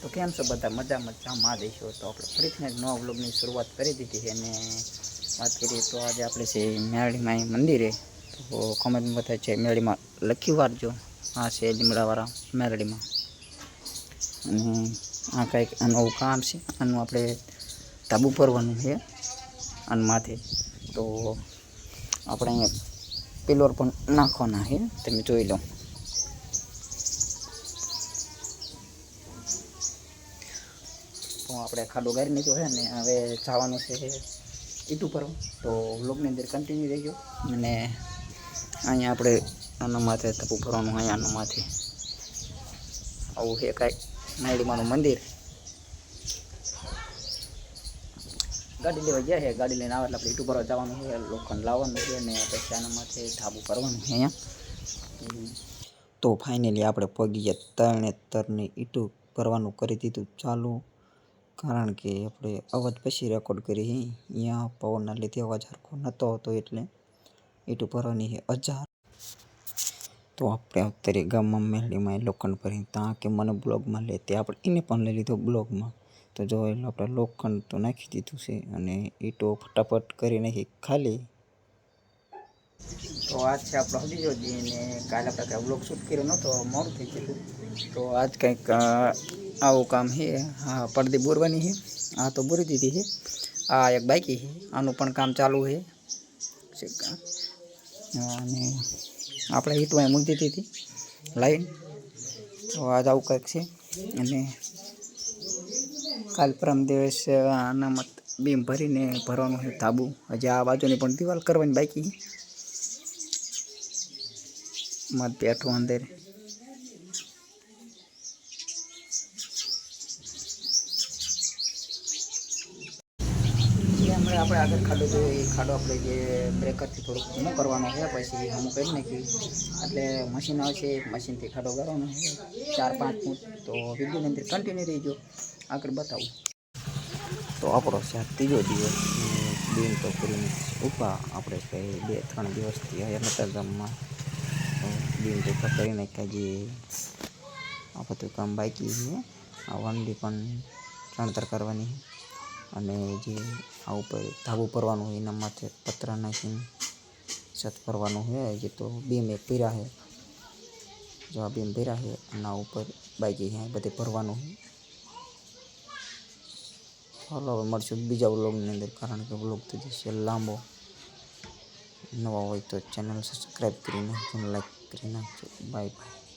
તો કેમ છો બધા? મજા મજામાં દેશો તો આપણે ફરીથી એક નવા વ્લોગની શરૂઆત કરી દીધી છે અને વાત કરીએ તો આજે આપણે છે અહીં મંદિરે. તો કોમેન્ટમાં બતાવે છે મેળીમાં લખી વારજો. આ છે લીમડાવાળા મેરડીમાં. અને આ કંઈક આનું કામ છે. આનું આપણે તાબુ ભરવાનું છે અને માથે. તો આપણે અહીંયા પિલોર પણ નાખવાના છે. તમે જોઈ લો. તો આપણે ખાડો ગારી નાખ્યો છે ને હવે જવાનું છે ઈટ ઉપર. તો વ્લોગની અંદર કન્ટિન્યુ રહેજો. અને અહીંયા આપણે આના માથે તપુ ભરવાનું, અહીંયા આના માથે. આવું છે કાંઈ નાયડીમાનું મંદિર. ગાડી લેવા ગયા છે, ગાડી લઈને આવે એટલે આપણે ઈટ ઉપર જવાનું છે, લોખંડ લાવવાનું છે અને પછી આના માથે ધાબુ કરવાનું છે અહીંયા. તો ફાઇનલી આપણે પગ ગયા, ત્રણે ત્રણે ઈટું ભરવાનું કરી દીધું. ચાલુ કારણ કે આપણે અવાજ પછી રેકોર્ડ કરી અહીંયા પવનના લીધે અવાજ હરખો નહોતો હતો એટલે એટું ભરવાની હજાર તો આપણે અત્યારે ગામમાં મેળીમાં એ લોખંડ ભરી ત્યાં કે મને બ્લોગમાં લે તે આપણે એને પણ લઈ લીધો બ્લોગમાં. તો જો એટલે આપણે લોખંડ તો નાખી દીધું છે અને ઈટો ફટાફટ કરી નાખી ખાલી. તો આજ છે આપણો દી ને કાલે આપણે કાંઈ બ્લોગ શૂટ કર્યો નહોતો મોડું થઈ ગયું તો આજ કંઈક આવું કામ છે હા પડદી બોરવાની છે આ તો બોરી દીધી છે આ એક બાકી છે આનું પણ કામ ચાલુ છે અને આપણે હીટમાં મૂકી દીધી હતી. લાઈન. તો આજ આવું કંઈક છે. અને કાલ પરમ દિવસ આનામાં બીમ ભરીને ભરવાનું છે ધાબુ. હજી આ બાજુની પણ દિવાલ કરવાની બાકી મત બેઠું અંદર. જે હમણાં આપણે આગળ ખાડો જોયો એ ખાડો આપણે જે બ્રેકરથી થોડુંક ધીમો કરવાનો છે, પછી હું કરી નાખી એટલે મશીન આવશે મશીનથી ખાડો કરવાનો છે, ચાર પાંચ ફૂટ. તો વિડીયોની અંદર કન્ટિન્યુ રહીજો. આગળ બતાવું. તો આપણો છે ત્રીજો દિવસ બેન તો કરીને ઉપા આપણે કંઈ બે ત્રણ દિવસથી આવ્યા નતા ગામમાં. બેન તો કરી નાખ્યા જે આ બધું કામ બાકી છે. આ વાનગી પણ ચણતર કરવાની અને જે આ ઉપર ધાબુ ભરવાનું હોય, એના માથે પતરા નાખીને છત ભરવાનું હોય જે તો બીમ એક પીરા છે. જો આ બીમ પીરા છે એના ઉપર બાકી છે બધે ભરવાનું છે. ચાલો હવે મળશું બીજા વ્લોગની અંદર, કારણ કે વ્લોગ તો જશે લાંબો. નવા હોય તો ચેનલ સબસ્ક્રાઈબ કરીને લાઈક કરી નાખજો. Bye bye